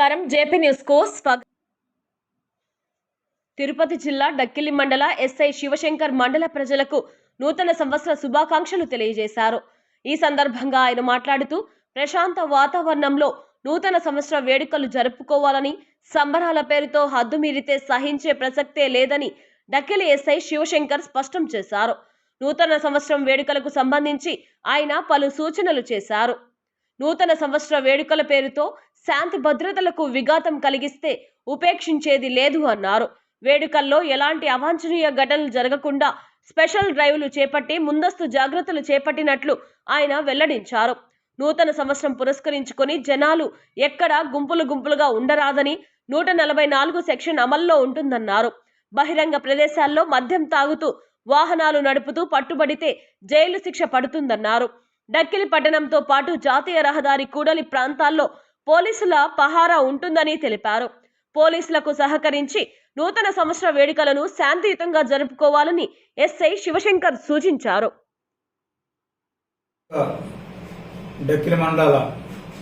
నమస్కారం. జేపీ న్యూస్కు స్వాగతం. తిరుపతి జిల్లా డక్కిలి మండల ఎస్ఐ శివశంకర్ మండల ప్రజలకు నూతన సంవత్సర శుభాకాంక్షలు తెలియజేశారు. ఈ సందర్భంగా ఆయన మాట్లాడుతూ ప్రశాంత వాతావరణంలో నూతన సంవత్సర వేడుకలు జరుపుకోవాలని సంబరాల పేరుతో హద్దు మీరితే సహించే ప్రసక్తే లేదని డక్కిలి ఎస్ఐ శివశంకర్ స్పష్టం చేశారు. నూతన సంవత్సరం వేడుకలకు సంబంధించి ఆయన పలు సూచనలు చేశారు. నూతన సంవత్సర వేడుకల పేరుతో శాంతి భద్రతలకు విఘాతం కలిగిస్తే ఉపేక్షించేది లేదు అన్నారు. వేడుకల్లో ఎలాంటి అవాంఛనీయ ఘటనలు జరగకుండా స్పెషల్ డ్రైవ్లు చేపట్టి ముందస్తు జాగ్రత్తలు చేపట్టినట్లు ఆయన వెల్లడించారు. నూతన సంవత్సరం పురస్కరించుకొని జనాలు ఎక్కడా గుంపులు గుంపులుగా ఉండరాదని నూట నలభై నాలుగు సెక్షన్ అమల్లో ఉంటుందన్నారు. బహిరంగ ప్రదేశాల్లో మద్యం తాగుతూ వాహనాలు నడుపుతూ పట్టుబడితే జైలు శిక్ష పడుతుందన్నారు. డక్కిలి పట్టణంతో పాటు జాతీయ రహదారి కూడలి ప్రాంతాల్లో పోలీసుల పహారా ఉంటుందని తెలిపారు. పోలీసులకు సహకరించి నూతన సంవత్సర వేడుకలను శాంతియుతంగా జరుపుకోవాలని ఎస్ఐ శివశంకర్ సూచించారు. డక్కిలి మండల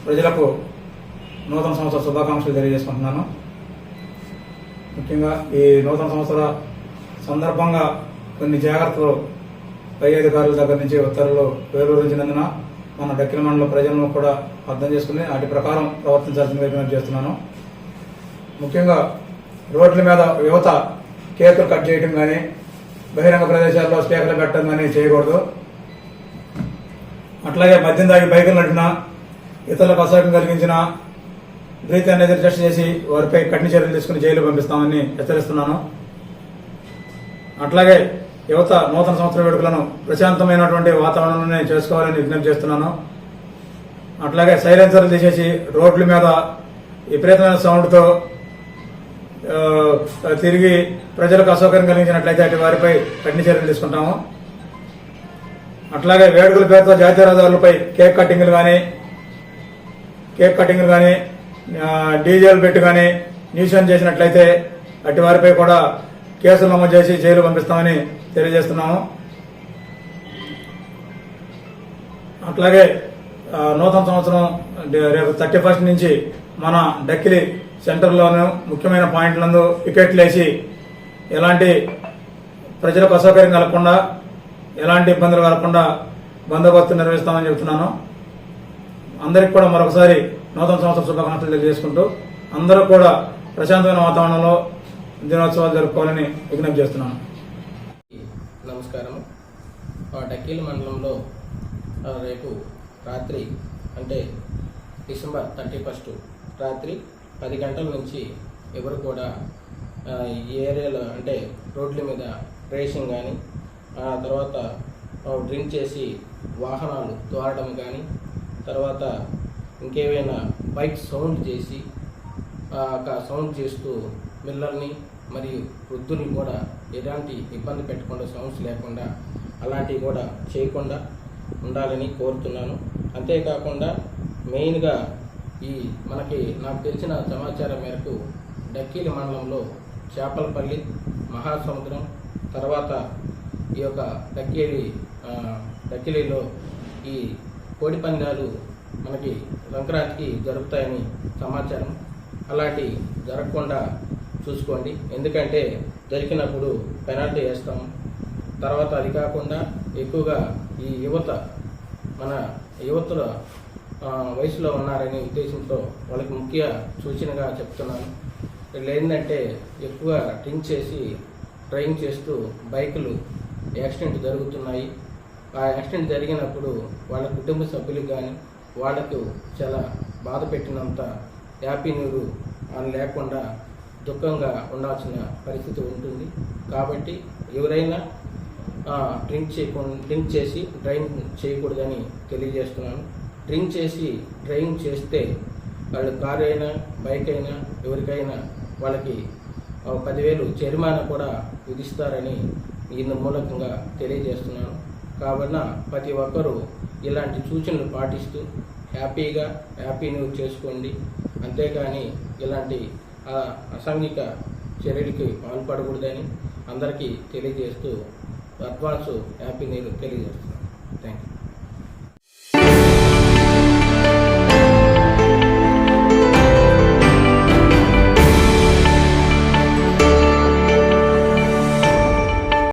ప్రజలకు నూతన సంవత్సర శుభాకాంక్షలు తెలియజేసుకుంటున్నాను. ముఖ్యంగా ఈ నూతన సంవత్సర సందర్భంగా కొన్ని జాగ్రత్తలు పై అధికారుల దగ్గర నుంచి ఉత్తర్వులు వెలువరించినందున మన డక్కిలి మండల ప్రజలను కూడా అర్థం చేసుకుని వాటి ప్రకారం ప్రవర్తించాల్సిన విజ్ఞప్తి చేస్తున్నాను. ముఖ్యంగా రోడ్ల మీద యువత కేకులు కట్ చేయడం కానీ బహిరంగ ప్రదేశాల్లో స్పీకర్లు పెట్టడం కానీ చేయకూడదు. అట్లాగే మద్యం తాగి బైకులు నడిపినా ఇతరులకు అసౌకర్యం కలిగించిన బ్రీత్ అనేది టెస్ట్ చేసి వారిపై కఠిన చర్యలు తీసుకుని జైలు పంపిస్తామని హెచ్చరిస్తున్నాను. అట్లాగే యువత నూతన సంవత్సర వేడుకలను ప్రశాంతమైనటువంటి వాతావరణంలోనే చేసుకోవాలని విజ్ఞప్తి చేస్తున్నాను. అట్లాగే సైలెన్సర్లు తీసేసి రోడ్ల మీద విపరీతమైన సౌండ్తో తిరిగి ప్రజలకు అసౌకర్యం కలిగించినట్లయితే అటు వారిపై కఠిన చర్యలు తీసుకుంటాము. అట్లాగే వేడుకల పేరుతో జాతీయ రహదారులపై కేక్ కటింగ్లు కానీ కేక్ కటింగ్లు కానీ డీజేలు పెట్టి కానీ న్యూషన్ చేసినట్లయితే అటు వారిపై కూడా కేసులు నమోదు చేసి జైలు పంపిస్తామని తెలియజేస్తున్నాము. అట్లాగే నూతన సంవత్సరం రేపు థర్టీ ఫస్ట్ నుంచి మన డక్కిలి సెంటర్లోను ముఖ్యమైన పాయింట్లందు వికెట్లు వేసి ఎలాంటి ప్రజలకు అసౌకర్యం కలగకుండా ఎలాంటి ఇబ్బందులు కలగకుండా బందోబస్తు నిర్వహిస్తామని చెబుతున్నాను అందరికి కూడా మరొకసారి నూతన సంవత్సర శుభాకాంక్షలు తెలియజేసుకుంటూ అందరూ కూడా ప్రశాంతమైన వాతావరణంలో దినోత్సవాలు జరుపుకోవాలని విజ్ఞప్తి చేస్తున్నాను. నమస్కారం ఆ మండలంలో రేపు రాత్రి అంటే డిసెంబర్ థర్టీ ఫస్ట్ రాత్రి పది గంటల నుంచి ఎవరు కూడా ఈ ఏరియాలో అంటే రోడ్ల మీద రేసింగ్ కానీ ఆ తర్వాత డ్రింక్ చేసి వాహనాలు తోరడం కానీ తర్వాత ఇంకేమైనా బైక్ సౌండ్ చేసి ఆ సౌండ్ చేస్తూ పిల్లల్ని మరియు వృద్ధుల్ని కూడా ఎలాంటి ఇబ్బంది పెట్టకుండా సౌండ్స్ లేకుండా అలాంటివి కూడా చేయకుండా ఉండాలని కోరుతున్నాను. అంతేకాకుండా మెయిన్గా ఈ మనకి నాకు తెలిసిన సమాచారం మేరకు డక్కీలి మండలంలో చేపలపల్లి మహాసముద్రం తర్వాత ఈ యొక్క డక్కేలి డక్కిలీలో ఈ కోడి పందాలు మనకి సంక్రాంతికి జరుపుతాయని సమాచారం. అలాంటి జరగకుండా చూసుకోండి. ఎందుకంటే జరిగినప్పుడు పెనాల్టీ వేస్తాం తర్వాత అది కాకుండా ఎక్కువగా ఈ యువత మన యువతుల వయసులో ఉన్నారనే ఉద్దేశంతో వాళ్ళకి ముఖ్య సూచనగా చెప్తున్నాను. వీళ్ళు ఏంటంటే ఎక్కువ డ్రింక్ చేసి డ్రైవింగ్ చేస్తూ బైకులు యాక్సిడెంట్ జరుగుతున్నాయి. ఆ యాక్సిడెంట్ జరిగినప్పుడు వాళ్ళ కుటుంబ సభ్యులకు కానీ వాళ్ళకు చాలా బాధ పెట్టినంత హ్యాపీ నీరు అని లేకుండా దుఃఖంగా ఉండాల్సిన పరిస్థితి ఉంటుంది. కాబట్టి ఎవరైనా డ్రింక్ చేయకుండా డ్రింక్ చేసి డ్రైవింగ్ చేయకూడదని తెలియజేస్తున్నాను. డ్రింక్ చేసి డ్రైవింగ్ చేస్తే వాళ్ళు కారు అయినా బైక్ అయినా ఎవరికైనా వాళ్ళకి పదివేలు జరిమానా కూడా విధిస్తారని ఇందు మూలకంగా తెలియజేస్తున్నాను. కావున ప్రతి ఒక్కరూ ఇలాంటి సూచనలు పాటిస్తూ హ్యాపీగా హ్యాపీ న్యూ చేసుకోండి. అంతేకాని ఇలాంటి ఆ, అసాంఘిక చర్యలకి పాల్పడకూడదని అందరికీ తెలియజేస్తూ అడ్వాన్స్ హ్యాపీ నేను తెలియజేస్తున్నాను. Thank you